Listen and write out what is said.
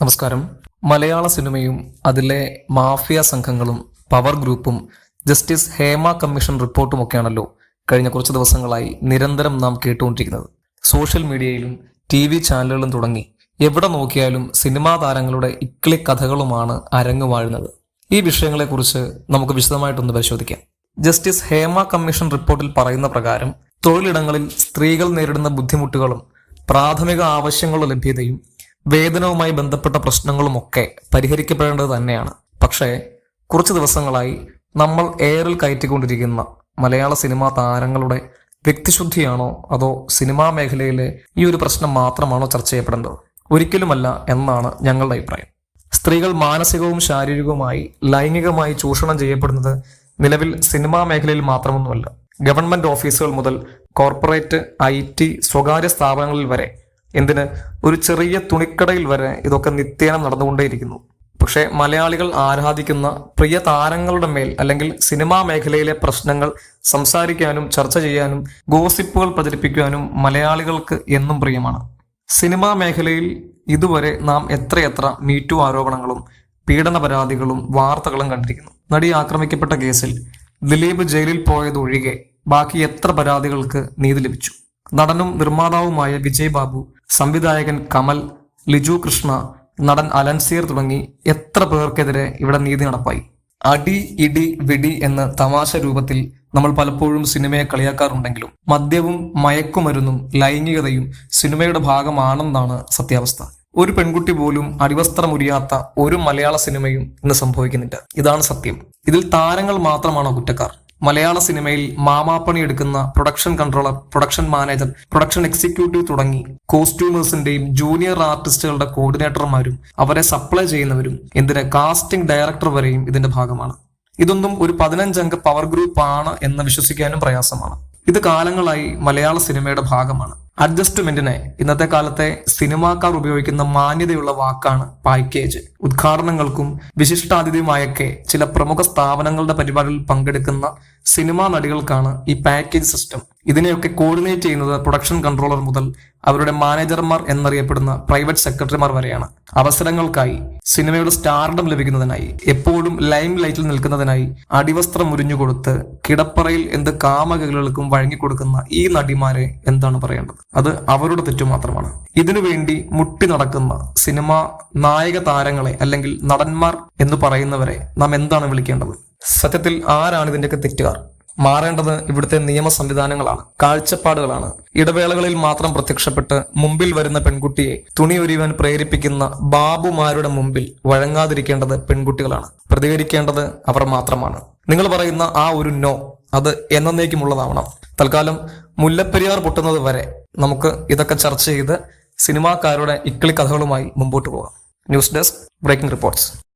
നമസ്കാരം. മലയാള സിനിമയും അതിലെ മാഫിയ സംഘങ്ങളും പവർ ഗ്രൂപ്പും ജസ്റ്റിസ് ഹേമ കമ്മീഷൻ റിപ്പോർട്ടും ഒക്കെയാണല്ലോ കഴിഞ്ഞ കുറച്ച് ദിവസങ്ങളായി നിരന്തരം നാം കേട്ടുകൊണ്ടിരിക്കുന്നത്. സോഷ്യൽ മീഡിയയിലും ടി വി ചാനലുകളും തുടങ്ങി എവിടെ നോക്കിയാലും സിനിമാ താരങ്ങളുടെ ഇക്ലി കഥകളുമാണ് അരങ്ങു വാഴുന്നത്. ഈ വിഷയങ്ങളെക്കുറിച്ച് നമുക്ക് വിശദമായിട്ടൊന്ന് പരിശോധിക്കാം. ജസ്റ്റിസ് ഹേമ കമ്മീഷൻ റിപ്പോർട്ടിൽ പറയുന്ന പ്രകാരം തൊഴിലിടങ്ങളിൽ സ്ത്രീകൾ നേരിടുന്ന ബുദ്ധിമുട്ടുകളും പ്രാഥമിക ആവശ്യങ്ങളുടെ ലഭ്യതയും വേതനവുമായി ബന്ധപ്പെട്ട പ്രശ്നങ്ങളുമൊക്കെ പരിഹരിക്കപ്പെടേണ്ടത് തന്നെയാണ്. പക്ഷേ കുറച്ച് ദിവസങ്ങളായി നമ്മൾ എയറിൽ കയറ്റിക്കൊണ്ടിരിക്കുന്ന മലയാള സിനിമാ താരങ്ങളുടെ വ്യക്തിശുദ്ധിയാണോ അതോ സിനിമാ മേഖലയിലെ ഈ ഒരു പ്രശ്നം മാത്രമാണോ ചർച്ച ചെയ്യപ്പെടേണ്ടത്? ഒരിക്കലുമല്ല എന്നാണ് ഞങ്ങളുടെ അഭിപ്രായം. സ്ത്രീകൾ മാനസികവും ശാരീരികവുമായി ലൈംഗികമായി ചൂഷണം ചെയ്യപ്പെടുന്നത് നിലവിൽ സിനിമാ മേഖലയിൽ മാത്രമൊന്നുമല്ല. ഗവൺമെന്റ് ഓഫീസുകൾ മുതൽ കോർപ്പറേറ്റ് ഐ ടി സ്വകാര്യ സ്ഥാപനങ്ങളിൽ വരെ എന്തിന്? ഒരു ചെറിയ തുണിക്കടയിൽ വരെ ഇതൊക്കെ നിത്യേന നടന്നുകൊണ്ടേയിരിക്കുന്നു. പക്ഷേ മലയാളികൾ ആരാധിക്കുന്ന പ്രിയ താരങ്ങളുടെ മേൽ അല്ലെങ്കിൽ സിനിമാ മേഖലയിലെ പ്രശ്നങ്ങൾ സംസാരിക്കാനും ചർച്ച ചെയ്യാനും ഗോസിപ്പുകൾ പ്രചരിപ്പിക്കാനും മലയാളികൾക്ക് എന്നും പ്രിയമാണ്. സിനിമാ മേഖലയിൽ ഇതുവരെ നാം എത്രയെത്ര മീറ്റു ആരോപണങ്ങളും പീഡന പരാതികളും വാർത്തകളും കണ്ടിരിക്കുന്നു. നടി ആക്രമിക്കപ്പെട്ട കേസിൽ ദിലീപ് ജയിലിൽ പോയതൊഴികെ ബാക്കി എത്ര പരാതികൾക്ക് നീതി ലഭിച്ചു? നടനും നിർമ്മാതാവുമായ വിജയ് ബാബു സംവിധായകൻ കമൽ ലിജു കൃഷ്ണ നടൻ അലൻസീർ തുടങ്ങി എത്ര പേർക്കെതിരെ ഇവിടെ നീതി നടപ്പായി? അടി ഇടി വിടി എന്ന തമാശ രൂപത്തിൽ നമ്മൾ പലപ്പോഴും സിനിമയെ കളിയാക്കാറുണ്ടെങ്കിലും മദ്യവും മയക്കുമരുന്നും ലൈംഗികതയും സിനിമയുടെ ഭാഗമാണെന്നാണ് സത്യാവസ്ഥ. ഒരു പെൺകുട്ടി പോലും അടിവസ്ത്രമുരിയാത്ത ഒരു മലയാള സിനിമയും ഇന്ന് സംഭവിക്കുന്നില്ല ഇതാണ് സത്യം. ഇതിൽ താരങ്ങൾ മാത്രമാണോ കുറ്റക്കാർ? മലയാള സിനിമയിൽ മാമാപ്പണി എടുക്കുന്ന production controller production manager production executive തുടങ്ങി കോസ്റ്റ്യൂമേഴ്സിന്റെയും ജൂനിയർ ആർട്ടിസ്റ്റുകളുടെ കോർഡിനേറ്റർമാരും അവരെ സപ്ലൈ ചെയ്യുന്നവരും എന്തിന് കാസ്റ്റിംഗ് ഡയറക്ടർ വരെയും ഇതിന്റെ ഭാഗമാണ്. ഇതൊന്നും ഒരു പതിനഞ്ചംഗ പവർ ഗ്രൂപ്പ് ആണ് എന്ന് വിശ്വസിക്കാനും പ്രയാസമാണ്. ഇത് കാലങ്ങളായി മലയാള സിനിമയുടെ ഭാഗമാണ്. അഡ്ജസ്റ്റ്മെന്റിനെ ഇന്നത്തെ കാലത്തെ സിനിമാക്കാർ ഉപയോഗിക്കുന്ന മാന്യതയുള്ള വാക്കാണ് പാക്കേജ് ഉദ്ഘാടനങ്ങൾക്കും വിശിഷ്ടാതിഥിയുമായൊക്കെ ചില പ്രമുഖ സ്ഥാപനങ്ങളുടെ പരിപാടികളിൽ പങ്കെടുക്കുന്ന സിനിമാ നടികൾക്കാണ് ഈ പാക്കേജ് സിസ്റ്റം ഇതിനെയൊക്കെ കോർഡിനേറ്റ് ചെയ്യുന്നത് പ്രൊഡക്ഷൻ കൺട്രോളർ മുതൽ അവരുടെ മാനേജർമാർ എന്നറിയപ്പെടുന്ന പ്രൈവറ്റ് സെക്രട്ടറിമാർ വരെയാണ്. അവസരങ്ങൾക്കായി സിനിമയുടെ സ്റ്റാർഡം ലഭിക്കുന്നതിനായി എപ്പോഴും ലൈം ലൈറ്റിൽ നിൽക്കുന്നതിനായി അടിവസ്ത്രം മുരിഞ്ഞുകൊടുത്ത് കിടപ്പറയിൽ എന്ത് കാമകകൾക്കും വഴങ്ങിക്കൊടുക്കുന്ന ഈ നടിമാരെ എന്താണ് പറയേണ്ടത്? അത് അവരുടെ തെറ്റു മാത്രമാണ്. ഇതിനുവേണ്ടി മുട്ടി നടക്കുന്ന സിനിമ നായക താരങ്ങളെ അല്ലെങ്കിൽ നടന്മാർ എന്ന് പറയുന്നവരെ നാം എന്താണ് വിളിക്കേണ്ടത്? സത്യത്തിൽ ആരാണ് ഇതിന്റെയൊക്കെ തെറ്റുകാർ? മാറേണ്ടത് ഇവിടുത്തെ നിയമ സംവിധാനങ്ങളാണ് കാഴ്ചപ്പാടുകളാണ്. ഇടവേളകളിൽ മാത്രം പ്രത്യക്ഷപ്പെട്ട് മുമ്പിൽ വരുന്ന പെൺകുട്ടിയെ തുണി ഒരുവാൻ പ്രേരിപ്പിക്കുന്ന ബാബുമാരുടെ മുമ്പിൽ വഴങ്ങാതിരിക്കേണ്ടത് പെൺകുട്ടികളാണ്. പ്രതികരിക്കേണ്ടത് അവർ മാത്രമാണ്. നിങ്ങൾ പറയുന്ന ആ ഒരു നോ അത് എന്നേക്കുമുള്ളതാവണം തൽക്കാലം മുല്ലപ്പെരിയാർ പൊട്ടുന്നത് വരെ നമുക്ക് ഇതൊക്കെ ചർച്ച ചെയ്ത് സിനിമാക്കാരുടെ ഇക്കിളി കഥകളുമായി മുമ്പോട്ട് പോകാം. News desk breaking reports.